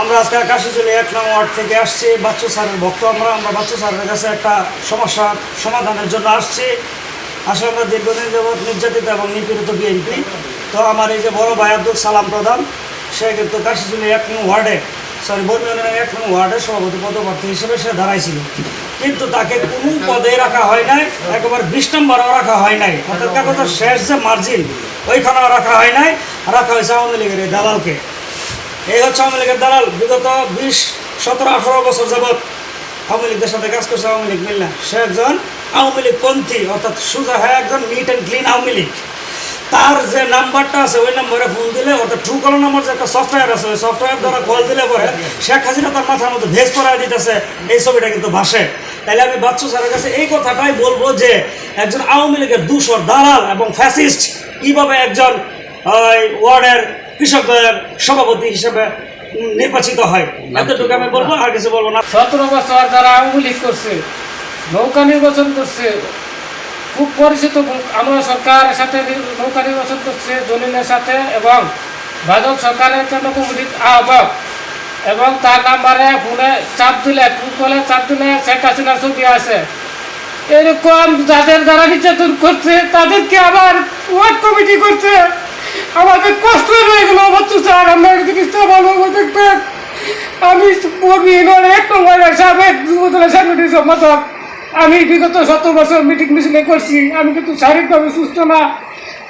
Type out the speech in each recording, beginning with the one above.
আমরা আজকে কাশিচুলি এক নং ওয়ার্ড থেকে আসছি। বাচ্চু স্যারের ভক্ত আমরা আমরা বাচ্চু স্যারের কাছে একটা সমস্যার সমাধানের জন্য আসছি। আসলে আমরা দীর্ঘদিন যাবৎ নির্যাতিত এবং নিপীড়িত বিএনপি। তো আমার এই যে বড় ভাই আব্দুল সালাম প্রধান, সে কিন্তু কাশিচুলি এক নং ওয়ার্ডে, সরি বর্মী এক নং ওয়ার্ডের সভাপতি পদপ্রার্থী হিসেবে সে দাঁড়াইছিল। কিন্তু তাকে কোনো পদে রাখা হয় নাই, একেবারে বিশ নম্বরেও রাখা হয় নাই। অর্থাৎ কাগজের শেষ যে মার্জিন ওইখানেও রাখা হয় নাই। রাখা হয়েছে আওয়ামী লীগের দালালকে। এই হচ্ছে আওয়ামী লীগের দালাল। বিগত বিশ, সতেরো, আঠারো বছর যাবৎ আওয়ামী লীগদের সাথে কাজ করছে আওয়ামী লীগ মিল না সে একজন আওয়ামী লীগ পন্থী, অর্থাৎ সুজা হ্যাঁ একজন neat and clean Awami League. তার যে নাম্বারটা আছে, ওই নম্বরে ফোন দিলে, অর্থাৎ ট্রু কলার নাম্বার যে একটা সফটওয়্যার আছে, ওই সফটওয়্যার দ্বারা কল দিলে পরে শেখ হাসিনা তার মাথার মধ্যে ভেজ করা দিতেছে। এই ছবিটা কিন্তু ভাসে। তাইলে আমি বাচ্চু স্যারের কাছে এই কথাটাই বলব যে, একজন আওয়ামী লীগের দূষর দালাল এবং ফ্যাসিস্ট কীভাবে একজন, ওই কৃষকদের সভাপতি হিসেবে নির্বাচিত হয়। এতটুকু আমি বলব আর কিছু বলব না। সতেরো বছর যারা আওয়ামী লীগ করছে নৌকা নির্বাচন করছে খুব পরিচিত আমরা সরকারের সাথে নৌকা নির্বাচন করছে জলিলের সাথে এবং বাদল সরকারের কেন্দ্র কমিটির আহ্বায়ক এবং তার নাম্বারে ফোনে চাপ দিলে ট্রু কলে চাপ দিলে শেখ হাসিনার ছবি আছে। এরকম যাদের যারা নির্যাতন করছে তাদেরকে আবার ওয়ার্ড কমিটি করছে। আমাদের কষ্ট হয়ে গেল বাচ্চু স্যার আমরা জিনিসটা ভালোভাবে দেখবেন। আমি বর্মী ইউনিয়নের এক নম্বর সাবেক যুবদলের সাংগঠনিক সম্পাদক। আমি বিগত সত্তর বছর মিটিং মিছিলে করছি, আমি কিন্তু শারীরিকভাবে সুস্থ না।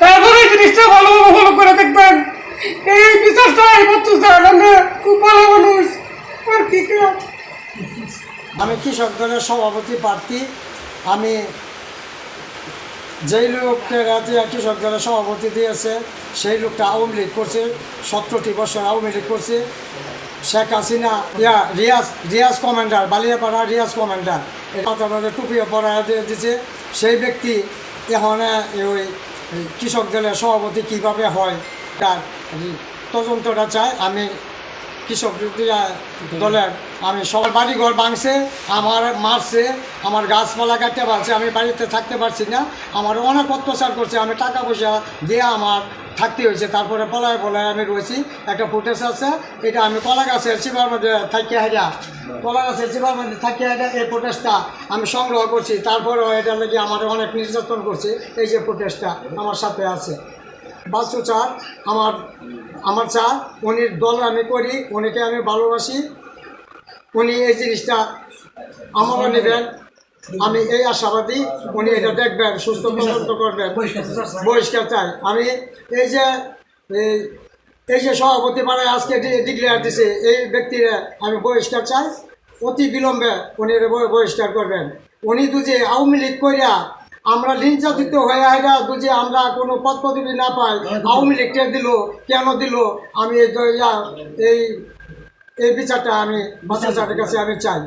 তারপরে জিনিসটা ভালোভাবে ভালো করে দেখবেন। এই বিশ্বাসটা এই বাচ্চু স্যার, আমরা খুব ভালো মানুষ। আর কি আমি কৃষক দলের সভাপতি প্রার্থী। আমি যেই লোককে রাজ্যে কৃষক দলের সভাপতি দিয়েছে, সেই লোকটা আওয়ামী লীগ করছে, সতেরোটি বছর আওয়ামী লীগ করছে। শেখ হাসিনা, ইয়া, রিয়াজ রিয়াজ কমান্ডার, বালিয়াপাড়া রিয়াজ কমান্ডার মাথার মধ্যে টুপিও পরা দিয়ে দিছে, সেই ব্যক্তি এখন ওই কৃষক দলের সভাপতি কীভাবে হয়, তার তদন্তটা চায় আমি কৃষক দলের, আমি সবার বাড়ি ঘর ভাঙছে, আমার মারছে, আমার গাছপালা কাটতে পারছে, আমি বাড়িতে থাকতে পারছি না, আমার অনেক অত্যাচার করছে, আমি টাকা পয়সা দিয়ে আমার থাকতে হয়েছে। তারপরে পলায় পলায় আমি রয়েছি, একটা ফুটেজ আছে, এটা আমি কলা গাছের চিবার মধ্যে থাকিয়ে হাজা কলা গাছের চিবার মধ্যে থাকি হাজা এই ফুটেজটা আমি সংগ্রহ করছি। তারপরেও এটা লেগে আমার অনেক নির্যাতন করছে, এই যে ফুটেজটা আমার সাথে আছে। বাচ্চু চা আমার আমার চা উনি দল আমি করি উনিকে আমি ভালোবাসি। উনি এই জিনিসটা আমারও নেবেন আমি এই আশাবাদী উনি এটা দেখবেন সুস্থ তদন্ত করবেন। বহিষ্কার চাই। আমি এই যে এই এই যে সভাপতি পাড়ায় আজকে ডিক্লেয়ার দিছে এই ব্যক্তিরা আমি বহিষ্কার চাই। অতি বিলম্বে উনি বহিষ্কার করবেন। উনি দুজে আওয়ামী লীগ করিয়া আমরা নির্যাতিত হয়ে আইরা বুঝে আমরা কোনো পদ পদবি না পাই। আওয়ামী লীগকে দিল, কেন দিল? আমি এই এই এই বিচারটা আমি বাচ্চা কাছে আমি চাই।